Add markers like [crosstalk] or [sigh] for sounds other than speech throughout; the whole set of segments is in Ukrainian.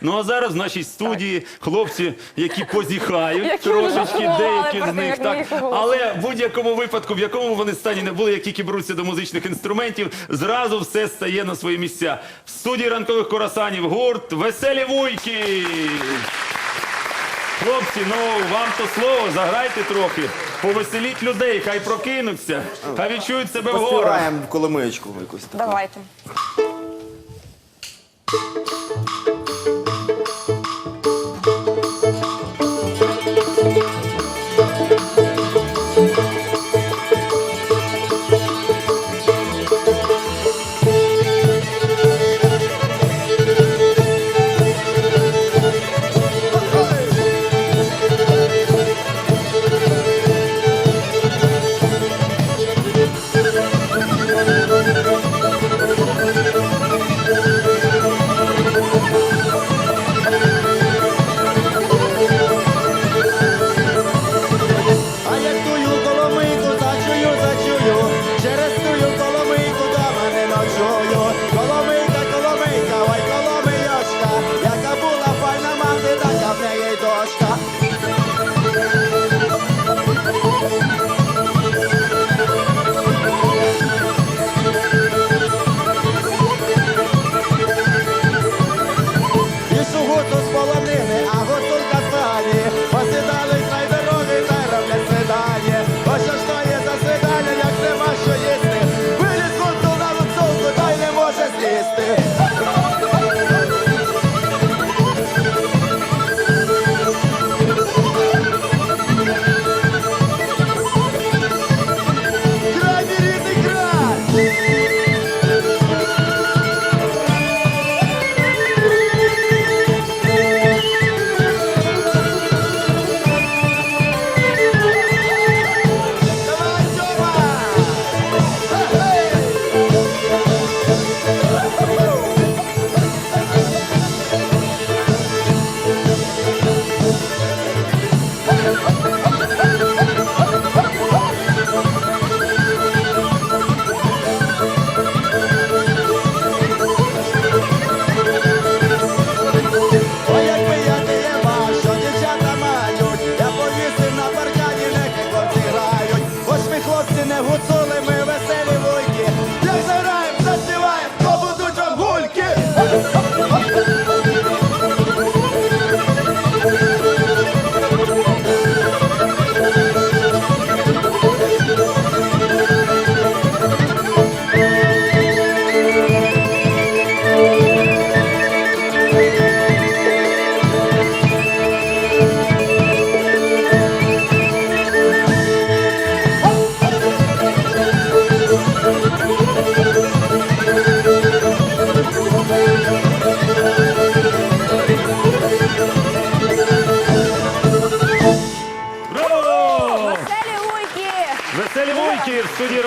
Ну а зараз в нашій студії хлопці, які позіхають Які трошечки, деякі з них як так. ми. Але в будь-якому випадку, в якому вони стані не були, як тільки беруться до музичних інструментів, зразу все стає на свої місця. В студії ранкових корасанів гурт Веселі Вуйки. Хлопці, ну вам то слово, заграйте трохи, повеселіть людей, хай прокинуться, хай відчують себе в горах. Поспіваємо коломиєчку якусь. таку. Давайте.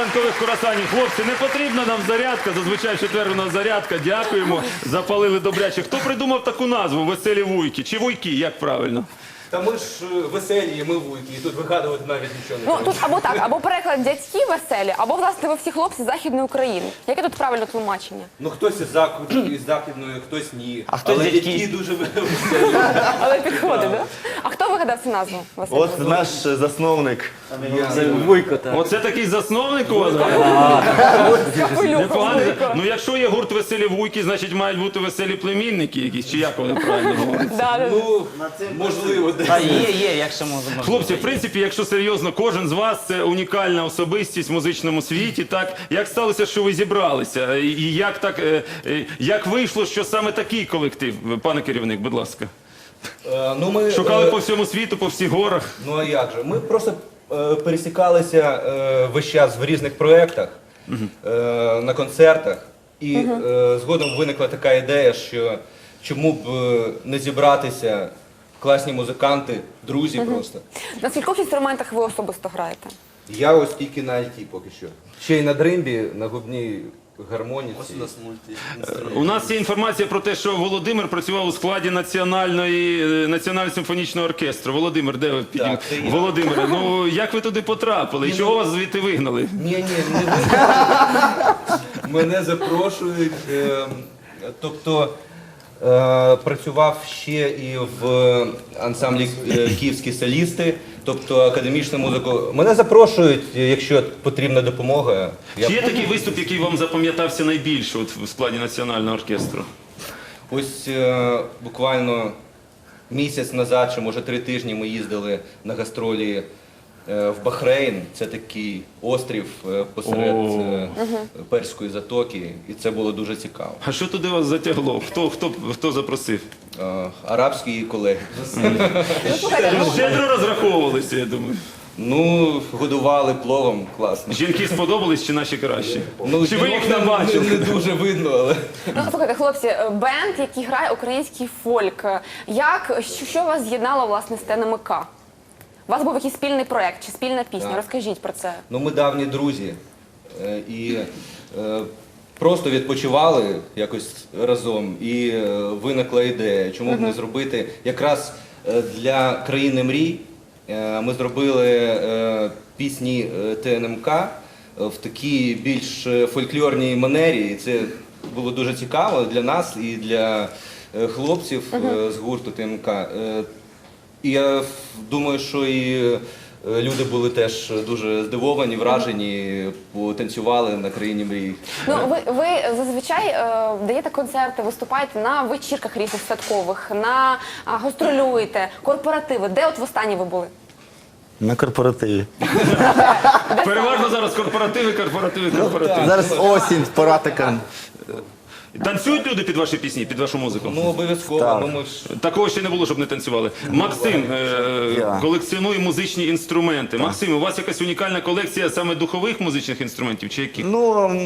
Ранкових курасанів. Хлопці, не потрібна нам зарядка. Зазвичай в четвер у нас зарядка. Дякуємо. Запалили добряче. Хто придумав таку назву? Веселі вуйки чи вуйки? Як правильно? Та ми ж е, веселі, і ми вуйки, і тут вигадувати навіть нічого не Ну треба. тут або так, або переклад дядьки веселі, або власне ви всі хлопці з західної України. Яке тут правильне тлумачення? Ну хтось із, західної, хтось ні. А хтось Але дядьки. дядьки дуже [laughs] веселі. Але підходить, да? А хто вигадав цю назву? Веселі? От наш е, засновник. Оце такий засновник у вас? Непоганий. Ну якщо є гурт веселі вуйки, значить мають бути веселі племінники якісь, чи як вони правильно [laughs] говорять? Да, да. Ну, можливо. Та є, є, як ще можна. Хлопці, в принципі, якщо серйозно, кожен з вас це унікальна особистість в музичному світі. Так як сталося, що ви зібралися, і і як так е, е, як вийшло, що саме такий колектив, пане керівник, будь ласка, Е, Ну, ми, шукали е, по всьому світу, по всіх горах. Ну а як же? Ми просто е, пересікалися е, весь час в різних проєктах, е, на концертах, і е, згодом виникла така ідея, що чому б е, не зібратися класні музиканти, друзі просто. На скількох інструментах ви особисто граєте? Я ось тільки на IT поки що. Ще й на дримбі, на губній гармоніці. У нас мульти. У нас є інформація про те, що Володимир працював у складі національної е, національного симфонічного оркестру. Володимир, де ви піднім? це я. Володимире, ну [laughs] як ви туди потрапили? І чого вас звідти вигнали? Ні, ні, не [laughs] ви. Мене запрошують. ем, Тобто Працював ще і в ансамблі е, Київські солісти, тобто академічну музику. Мене запрошують, якщо потрібна допомога. Я Чи є такий виступ, який вам запам'ятався найбільше от, в складі національного оркестру? Ось е, буквально місяць назад, чи може три тижні, ми їздили на гастролі е, в Бахрейн. Це такий острів е, посеред О. е, Перської затоки, і це було дуже цікаво. А що туди вас затягло? Хто, хто, хто запросив? Е, Арабські колеги. Ну, ну, Щедро розраховувалися, я думаю. Ну, годували пловом, класно. Жінки сподобались чи наші кращі? Ну, чи ви їх не не, бачили? не дуже видно, але. ну, слухайте, хлопці, е, бенд, який грає український фольк. е, Як що, що вас з'єднало власне з ТНМК? У вас був якийсь спільний проект чи спільна пісня? Так. Розкажіть про це. Ну, ми давні друзі. Е, І е, просто відпочивали якось разом. І е, виникла ідея, чому б не зробити якраз е, для країни мрій. е, Ми зробили е, пісні е, ТНМК е, в такій більш е, фольклорній манері. І це було дуже цікаво для нас і для е, хлопців е, з гурту ТНМК. Е, і я думаю, що і е, люди були теж дуже здивовані, вражені, потанцювали на країні мрій. Ну ви, ви зазвичай е, даєте концерти, виступаєте на вечірках різних святкових, на а, гастролюєте, корпоративи. Де от востаннє ви були? На корпоративі. Переважно зараз корпоративи, корпоративи, корпоративи. Зараз осінь, пора така. Танцюють люди під ваші пісні, під вашу музику? Ну, обов'язково. Так. Ну, ми ж Такого ще не було, щоб не танцювали. Максим е, Я. колекціонує музичні інструменти. Максим, у вас якась унікальна колекція саме духових музичних інструментів чи яких? Ну,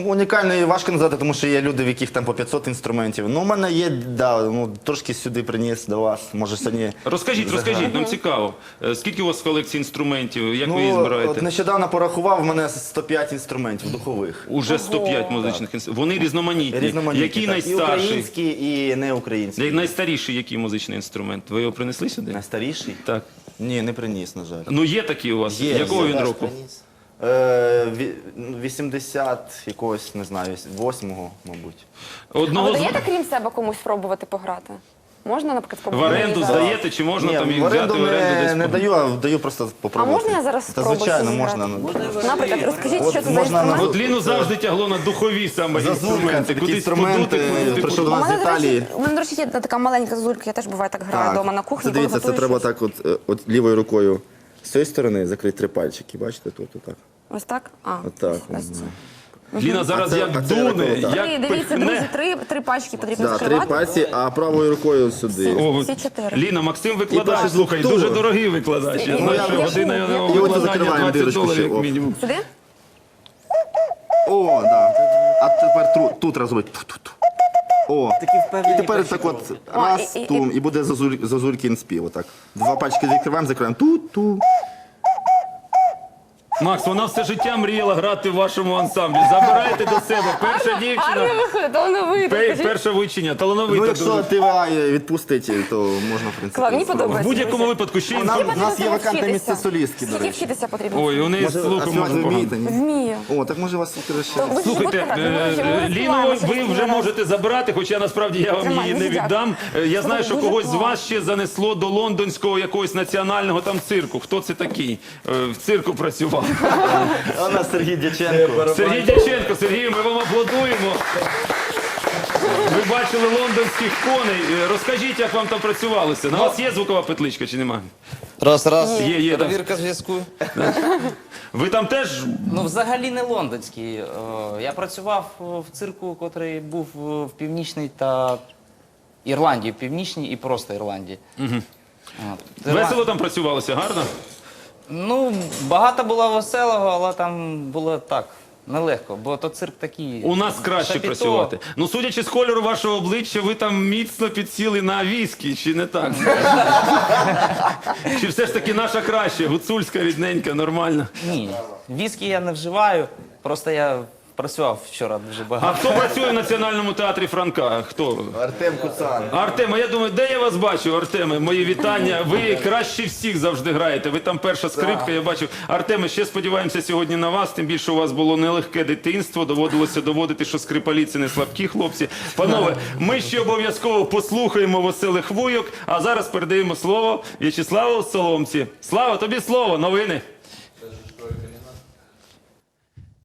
унікальної важко назвати, тому що є люди, в яких там по 500 інструментів. Ну, у мене є, да, ну, трошки сюди приніс до вас. Може, сьогодні. Розкажіть, розкажіть, нам цікаво. Е, Скільки у вас в колекції інструментів? Як ви Ну, збираєте? от нещодавно порахував, в мене 105 інструментів духових. Уже 105 музичних інструментів. Вони різноманітні. Різноманітні. Який так. І найстарший? українські, і. Най- Найстаріший який музичний інструмент? Ви його принесли сюди? Найстаріший? Так. Ні, не приніс, на жаль. Ну є такі у вас. Є, Якого є. він року? Е, ві- ну, 80 якогось, не знаю, 8-го, мабуть. А Одного ви з даєте крім себе комусь спробувати пограти? Можна, наприклад, в оренду здаєте, чи можна Ні, там їх в взяти оренду в оренду не, десь? не даю, а даю просто попробувати. можна я зараз Та спробую звичайно, можна. Наприклад, розкажіть, От що це за можна інструмент? От Ліну завжди тягло на духові саме інструменти. такі Кудись інструменти, подути, кудись прийшов до У нас з мене, до речі, Італії. у мене, до речі, є така маленька зулька, я теж буває так граю вдома на кухні. Це коли дивіться, це готую треба щось. так от, е, от лівою рукою з цієї сторони закрити три пальчики. Бачите, тут отак. Ось так? А, Отак. ось це. Ліна зараз А як це дуне. Три, як дивіться, друзі, пихне. три, три пачки потрібно Да, три закривати. пальці, а правою рукою сюди. О, Всі чотири. Ліна, Максим викладач, слухай, дуже дорогий викладач. Я знаю, що яку- година його викладання закриваємо 20 дирочку доларів як о. мінімум. Сюди? О, да. А тепер тру- тут раз робити. Ту-ту-ту. О, і тепер так от раз, і- і- тум, і буде зазуль, зазулькін спів. Отак. Два пальчики закриваємо, закриваємо. Ту-ту. Макс, вона все життя мріяла грати в вашому ансамблі. Забирайте до себе. Перша Гарно дівчина, виходить, талановито. пе- скажіть. перша вичення, Ну, талановита якщо дуже. ТВА відпустить, то можна, в принципі. Клав, мені спробувати. В будь-якому друзі. випадку ще У нас- інформація. у нас є вакантне вчитися. місце солістки, до Скільки речі. вчитися потрібно? Ой, вони з Може, а слухом співати можуть ви погано. вмієте? ні? Вмію. О, так може вас краще. То ви ж Слухайте, будете е, ми е, вже Ліну ви вже можете забрати, хоча насправді я вам Тримай, її не не віддам. віддам. Е, Я знаю, що дуже когось з класно. вас ще занесло до лондонського якогось національного там цирку. Хто це такий? Е, В цирку працював. У нас Сергій Дяченко. Сергій Дяченко, Сергію, ми вам аплодуємо. Ви бачили лондонських коней. Розкажіть, як вам там працювалося. На вас є звукова петличка чи немає? Раз, раз. Є, є, так. Перевірка зв'язку. Ви там теж Ну, взагалі не лондонський. Е, Я працював в цирку, котрий був в Північній та Ірландії, в Північній і просто Ірландії. Угу. весело там працювалося, гарно? Ну, багато було веселого, але там було так, нелегко, бо то цирк такий. У нас краще шапіто. працювати. Ну, судячи з кольору вашого обличчя, ви там міцно підсіли на віскі, чи не так? чи все ж таки наша краще, гуцульська, рідненька, нормальна. Ні, віскі я не вживаю, просто я працював вчора дуже багато. А хто працює в Національному театрі Франка? Хто? Артем Куцан. Артема, я думаю, де я вас бачу, Артеме? Мої вітання. Ви краще всіх завжди граєте. Ви там перша скрипка, я бачу. Артеме, ще сподіваємося сьогодні на вас. Тим більше у вас було нелегке дитинство. Доводилося доводити, що скрипалі це не слабкі хлопці. Панове, ми ще обов'язково послухаємо веселих вуйок. А зараз передаємо слово В'ячеславу Соломці. Слава тобі слово, новини.